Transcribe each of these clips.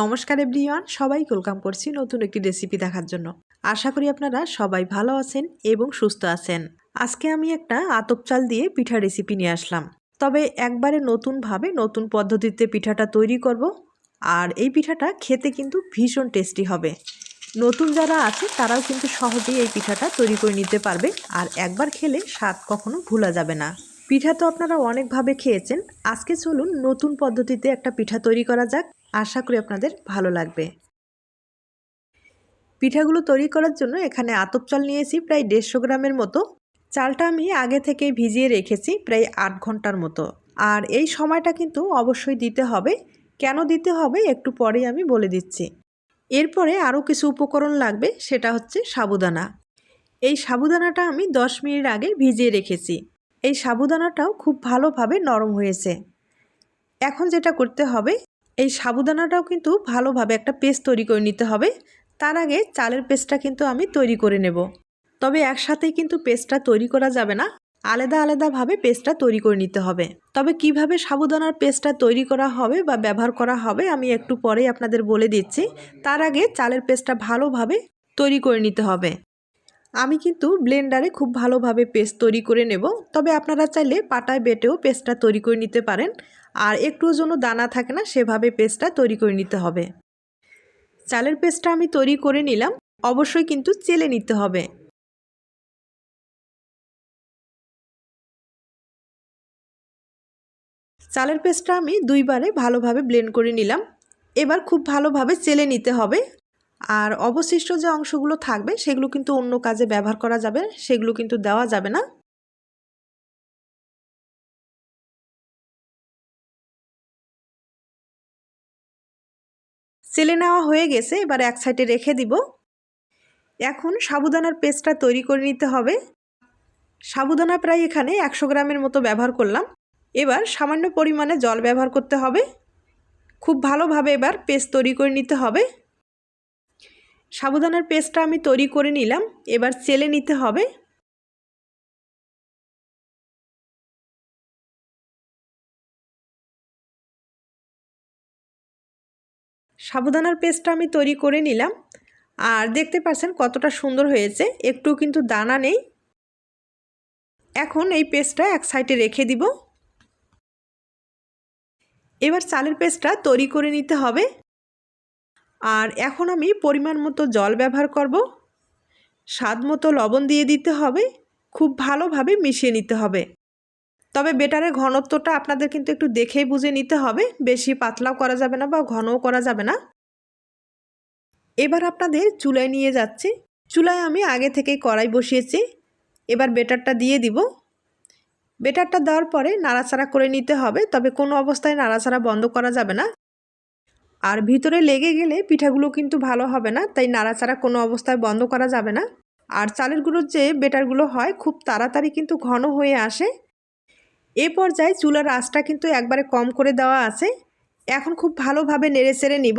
নমস্কার এভরিওয়ান সবাই ওয়েলকাম করছি নতুন একটি রেসিপি দেখার জন্য। আশা করি আপনারা সবাই ভালো আছেন এবং সুস্থ আছেন। আজকে আমি একটা আতপ চাল দিয়ে পিঠা রেসিপি নিয়ে আসলাম। তবে একবারে নতুনভাবে নতুন পদ্ধতিতে পিঠাটা তৈরি করব আর এই পিঠাটা খেতে কিন্তু ভীষণ টেস্টি হবে। নতুন যারা আছে, তারাও কিন্তু সহজেই এই পিঠাটা তৈরি করে নিতে পারবে আর একবার খেলে স্বাদ কখনো ভোলা যাবে না। পিঠা তো আপনারা অনেকভাবে খেয়েছেন। আজকে চলুন নতুন পদ্ধতিতে একটা পিঠা তৈরি করা যাক। আশা করি আপনাদের ভালো লাগবে। পিঠাগুলো তৈরি করার জন্য এখানে আতপ চাল নিয়েছি, প্রায় দেড়শো গ্রামের মতো। চালটা আমি আগে থেকে ভিজিয়ে রেখেছি প্রায় আট ঘণ্টার মতো। আর এই সময়টা কিন্তু অবশ্যই দিতে হবে। কেন দিতে হবে একটু পরেই আমি বলে দিচ্ছি। এরপরে আরও কিছু উপকরণ লাগবে, সেটা হচ্ছে সাবুদানা। এই সাবুদানাটা আমি দশ মিনিট আগে ভিজিয়ে রেখেছি। এই সাবুদানাটাও খুব ভালোভাবে নরম হয়েছে। এখন যেটা করতে হবে এই সাবুদানাটাও কিন্তু ভালোভাবে একটা পেস্ট তৈরি করে নিতে হবে। তার আগে চালের পেস্টটা কিন্তু আমি তৈরি করে নেব। তবে একসাথেই কিন্তু পেস্টটা তৈরি করা যাবে না। আলাদা আলাদাভাবে পেস্টটা তৈরি করে নিতে হবে। তবে কীভাবে সাবুদানার পেস্টটা তৈরি করা হবে বা ব্যবহার করা হবে আমি একটু পরেই আপনাদের বলে দিচ্ছি। তার আগে চালের পেস্টটা ভালোভাবে তৈরি করে নিতে হবে। আমি কিন্তু ব্লেন্ডারে খুব ভালোভাবে পেস্ট তৈরি করে নেব। তবে আপনারা চাইলে পাটায় বেটেও পেস্টটা তৈরি করে নিতে পারেন। আর একটুও যেন দানা থাকে না, সেভাবে পেস্টটা তৈরি করে নিতে হবে। চালের পেস্টটা আমি তৈরি করে নিলাম, অবশ্যই কিন্তু চেলে নিতে হবে। চালের পেস্টটা আমি দুইবারে ভালোভাবে ব্লেন্ড করে নিলাম। এবার খুব ভালোভাবে চেলে নিতে হবে। আর অবশিষ্ট যে অংশগুলো থাকবে, সেগুলো কিন্তু অন্য কাজে ব্যবহার করা যাবে সেগুলো কিন্তু দেওয়া যাবে না। চেলে নেওয়া হয়ে গেছে, এবার এক সাইডে রেখে দিব। এখন সাবুদানার পেস্টটা তৈরি করে নিতে হবে। সাবুদানা প্রায় এখানে একশো গ্রামের মতো ব্যবহার করলাম। এবার সামান্য পরিমাণে জল ব্যবহার করতে হবে। খুব ভালোভাবে এবার পেস্ট তৈরি করে নিতে হবে। সাবুদানার পেস্টটা আমি তৈরি করে নিলাম। এবার চেলে নিতে হবে। সাবুদানার পেস্টটা আমি তৈরি করে নিলাম। আর দেখতে পাচ্ছেন কতটা সুন্দর হয়েছে একটু কিন্তু দানা নেই। এখন এই পেস্টটা এক সাইডে রেখে দিব। এবার চালের পেস্টটা তৈরি করে নিতে হবে। আর এখন আমি পরিমাণ মতো জল ব্যবহার করব। স্বাদ মতো লবণ দিয়ে দিতে হবে। খুব ভালোভাবে মিশিয়ে নিতে হবে। তবে বেটারের ঘনত্বটা আপনাদের কিন্তু একটু দেখেই বুঝে নিতে হবে। বেশি পাতলাও করা যাবে না বা ঘনও করা যাবে না। এবার আপনাদের চুলায় নিয়ে যাচ্ছি। চুলায় আমি আগে থেকেই কড়াই বসিয়েছি। এবার বেটারটা দিয়ে দিব। বেটারটা দেওয়ার পরে নাড়াচাড়া করে নিতে হবে, তবে কোনো অবস্থায় নাড়াচাড়া বন্ধ করা যাবে না। আর ভিতরে লেগে গেলে পিঠাগুলো কিন্তু ভালো হবে না, তাই নাড়াচাড়া কোনো অবস্থায় বন্ধ করা যাবে না। আর চালের গুঁড়োর যে বেটারগুলো হয়, খুব তাড়াতাড়ি কিন্তু ঘন হয়ে আসে। এ পর্যায়ে চুলার আঁচটা কিন্তু একবারে কম করে দেওয়া আছে। এখন খুব ভালোভাবে নেড়ে চেড়ে নিব।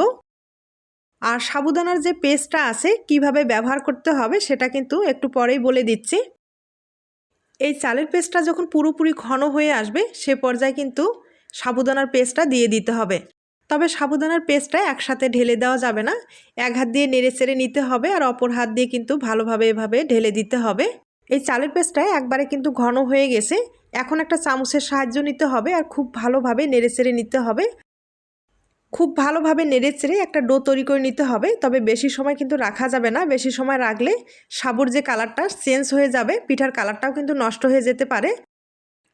আর সাবুদানার যে পেস্টটা আছে, কীভাবে ব্যবহার করতে হবে সেটা কিন্তু একটু পরেই বলে দিচ্ছি। এই চালের পেস্টটা যখন পুরোপুরি ঘন হয়ে আসবে, সে পর্যায়ে কিন্তু সাবুদানার পেস্টটা দিয়ে দিতে হবে। তবে সাবুদানার পেস্টটা একসাথে ঢেলে দেওয়া যাবে না। এক হাত দিয়ে নেড়ে চেড়ে নিতে হবে আর অপর হাত দিয়ে কিন্তু ভালোভাবে এভাবে ঢেলে দিতে হবে। এই চালের পেস্টটা একবারে কিন্তু ঘন হয়ে গেছে। এখন একটা চামচের সাহায্য নিতে হবে আর খুব ভালোভাবে নেড়ে নিতে হবে। খুব ভালোভাবে নেড়ে চেড়ে একটা ডো তৈরি করে নিতে হবে, তবে বেশি সময় কিন্তু রাখা যাবে না। বেশি সময় রাখলে সাবুর যে কালারটা চেঞ্জ হয়ে যাবে, পিঠার কালারটাও কিন্তু নষ্ট হয়ে যেতে পারে।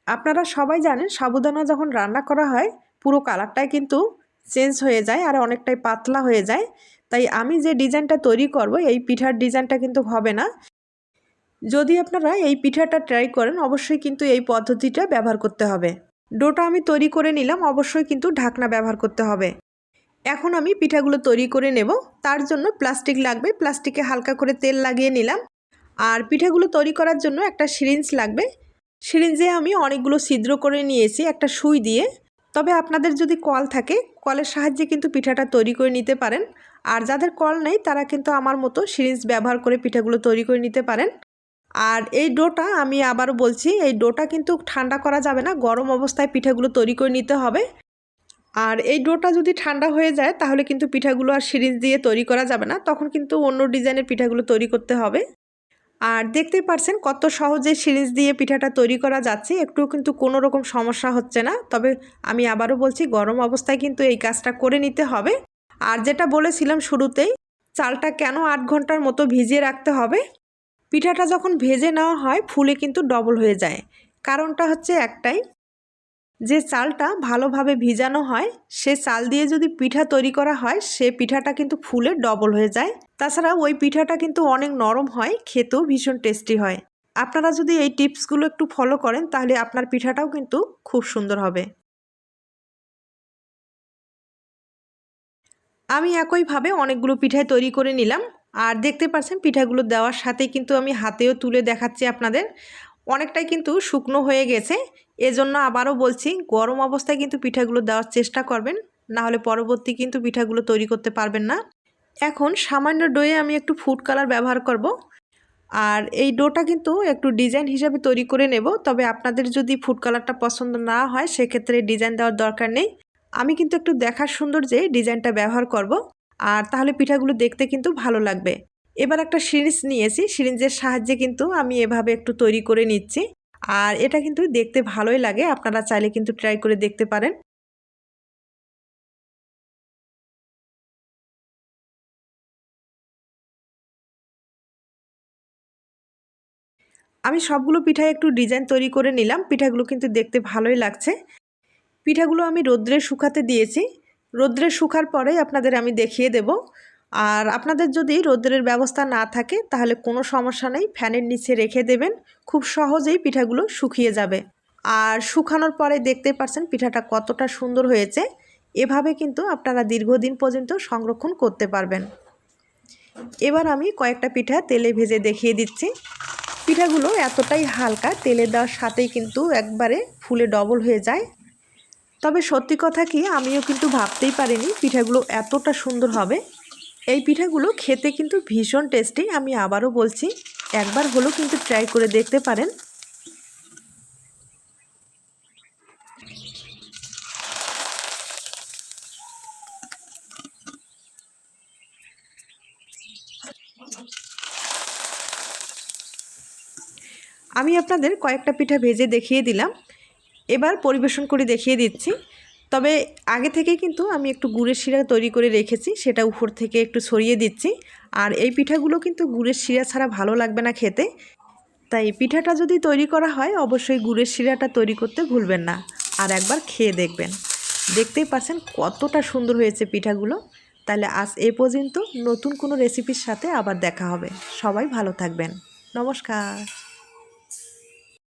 আপনারা সবাই জানেন, সাবুদানা যখন রান্না করা হয়, পুরো কালারটাই কিন্তু চেঞ্জ হয়ে যায় আর অনেকটাই পাতলা হয়ে যায়। তাই আমি যে ডিজাইনটা তৈরি করব, এই পিঠার ডিজাইনটা কিন্তু হবে না। যদি আপনারা এই পিঠাটা ট্রাই করেন, অবশ্যই কিন্তু এই পদ্ধতিটা ব্যবহার করতে হবে। ডোটা আমি তৈরি করে নিলাম, অবশ্যই কিন্তু ঢাকনা ব্যবহার করতে হবে। এখন আমি পিঠাগুলো তৈরি করে নেব। তার জন্য প্লাস্টিক লাগবে। প্লাস্টিকে হালকা করে তেল লাগিয়ে নিলাম। আর পিঠাগুলো তৈরি করার জন্য একটা সিরিঞ্জ লাগবে। সিরিঞ্জে আমি অনেকগুলো ছিদ্র করে নিয়েছি, একটা সুই দিয়ে। তবে আপনাদের যদি কল থাকে, কলের সাহায্যে কিন্তু পিঠাটা তৈরি করে নিতে পারেন। আর যাদের কল নেই, তারা কিন্তু আমার মতো সিরিঞ্জ ব্যবহার করে পিঠাগুলো তৈরি করে নিতে পারেন। আর এই ডোটা আমি আবারও বলছি, এই ডোটা কিন্তু ঠান্ডা করা যাবে না, গরম অবস্থায় পিঠাগুলো তৈরি করে নিতে হবে। আর এই ডোটা যদি ঠান্ডা হয়ে যায়, তাহলে কিন্তু পিঠাগুলো আর সিরিজ দিয়ে তৈরি করা যাবে না, তখন কিন্তু অন্য ডিজাইনের পিঠাগুলো তৈরি করতে হবে। আর দেখতেই পারছেন কত সহজে সিরিজ দিয়ে পিঠাটা তৈরি করা যাচ্ছে একটু কিন্তু কোনো রকম সমস্যা হচ্ছে না। তবে আমি আবারও বলছি, গরম অবস্থায় কিন্তু এই কাজটা করে নিতে হবে। আর যেটা বলেছিলাম শুরুতেই, চালটা কেন আট ঘণ্টার মতো ভিজিয়ে রাখতে হবে? পিঠাটা যখন ভেজে নেওয়া হয়, ফুলে কিন্তু ডবল হয়ে যায়। কারণটা হচ্ছে একটাই, যে চালটা ভালোভাবে ভিজানো হয়, সে চাল দিয়ে যদি পিঠা তৈরি করা হয়, সে পিঠাটা কিন্তু ফুলে ডবল হয়ে যায়। তাছাড়া ওই পিঠাটা কিন্তু অনেক নরম হয়, খেতেও ভীষণ টেস্টি হয়। আপনারা যদি এই টিপসগুলো একটু ফলো করেন, তাহলে আপনার পিঠাটাও কিন্তু খুব সুন্দর হবে। আমি একইভাবে অনেকগুলো পিঠাই তৈরি করে নিলাম। আর দেখতে পাচ্ছেন পিঠাগুলো দেওয়ার সাথে কিন্তু আমি হাতেও তুলে দেখাচ্ছি আপনাদের। অনেকটাই কিন্তু শুকনো হয়ে গেছে। এজন্য আবারও বলছি, গরম অবস্থায় কিন্তু পিঠাগুলো দেওয়ার চেষ্টা করবেন না হলে পরবর্তী কিন্তু পিঠাগুলো তৈরি করতে পারবেন না। এখন সামান্য ডোয়ে আমি একটু ফুড কালার ব্যবহার করব। আর এই ডোটা কিন্তু একটু ডিজাইন হিসাবে তৈরি করে নেব, তবে আপনাদের যদি ফুড কালারটা পছন্দ না হয়, সেক্ষেত্রে ডিজাইন দেওয়ার দরকার নেই। আমি কিন্তু একটু দেখার সুন্দর যে ডিজাইনটা ব্যবহার করব। আর তাহলে পিঠাগুলো দেখতে কিন্তু ভালো লাগবে। এবার একটা সিরিঞ্জ নিয়েছি। সিরিঞ্জের সাহায্যে কিন্তু আমি এভাবে একটু তৈরি করে নিচ্ছি। আর এটা কিন্তু দেখতে ভালোই লাগে। আপনারা চাইলে কিন্তু ট্রাই করে দেখতে পারেন। আমি সবগুলো পিঠায় একটু ডিজাইন তৈরি করে নিলাম। পিঠাগুলো কিন্তু দেখতে ভালোই লাগছে। পিঠাগুলো আমি রোদ্রে শুকাতে দিয়েছি। রোদ্রে শুকার পরেই আপনাদের আমি দেখিয়ে দেব। আর আপনাদের যদি রোদ্রের ব্যবস্থা না থাকে, তাহলে কোনো সমস্যা নেই, ফ্যানের নিচে রেখে দেবেন, খুব সহজেই পিঠাগুলো শুকিয়ে যাবে। আর শুকানোর পরে দেখতে পাচ্ছেন পিঠাটা কতটা সুন্দর হয়েছে, এভাবে কিন্তু আপনারা দীর্ঘদিন পর্যন্ত সংরক্ষণ করতে পারবেন। এবার আমি কয়েকটা পিঠা তেলে ভেজে দেখিয়ে দিচ্ছি। পিঠাগুলো এতটাই হালকা, তেলে দেওয়ার সাথেই কিন্তু একবারে ফুলে ডবল হয়ে যায়। তবে সত্যি কথা কি, আমিও কিন্তু ভাবতেই পারিনি পিঠাগুলো এতটা সুন্দর হবে। এই পিঠাগুলো খেতে কিন্তু ভীষণ টেস্টি, আমি আবারও বলছি, একবার হলেও কিন্তু ট্রাই করে দেখতে পারেন। আমি আপনাদের কয়েকটা পিঠা ভেজে দেখিয়ে দিলাম। এবার পরিবেশন করে দেখিয়ে দিচ্ছি। তবে আগে থেকে কিন্তু আমি একটু গুড়ের শিরা তৈরি করে রেখেছি, সেটা উপর থেকে একটু ছড়িয়ে দিচ্ছি। আর এই পিঠাগুলো কিন্তু গুড়ের শিরা ছাড়া ভালো লাগবে না খেতে। তাই পিঠাটা যদি তৈরি করা হয়, অবশ্যই গুড়ের শিরাটা তৈরি করতে ভুলবেন না। আর একবার খেয়ে দেখবেন। দেখতেই পাচ্ছেন কতটা সুন্দর হয়েছে পিঠাগুলো। তাহলে আজ এ পর্যন্ত নতুন কোনো রেসিপির সাথে আবার দেখা হবে। সবাই ভালো থাকবেন। নমস্কার।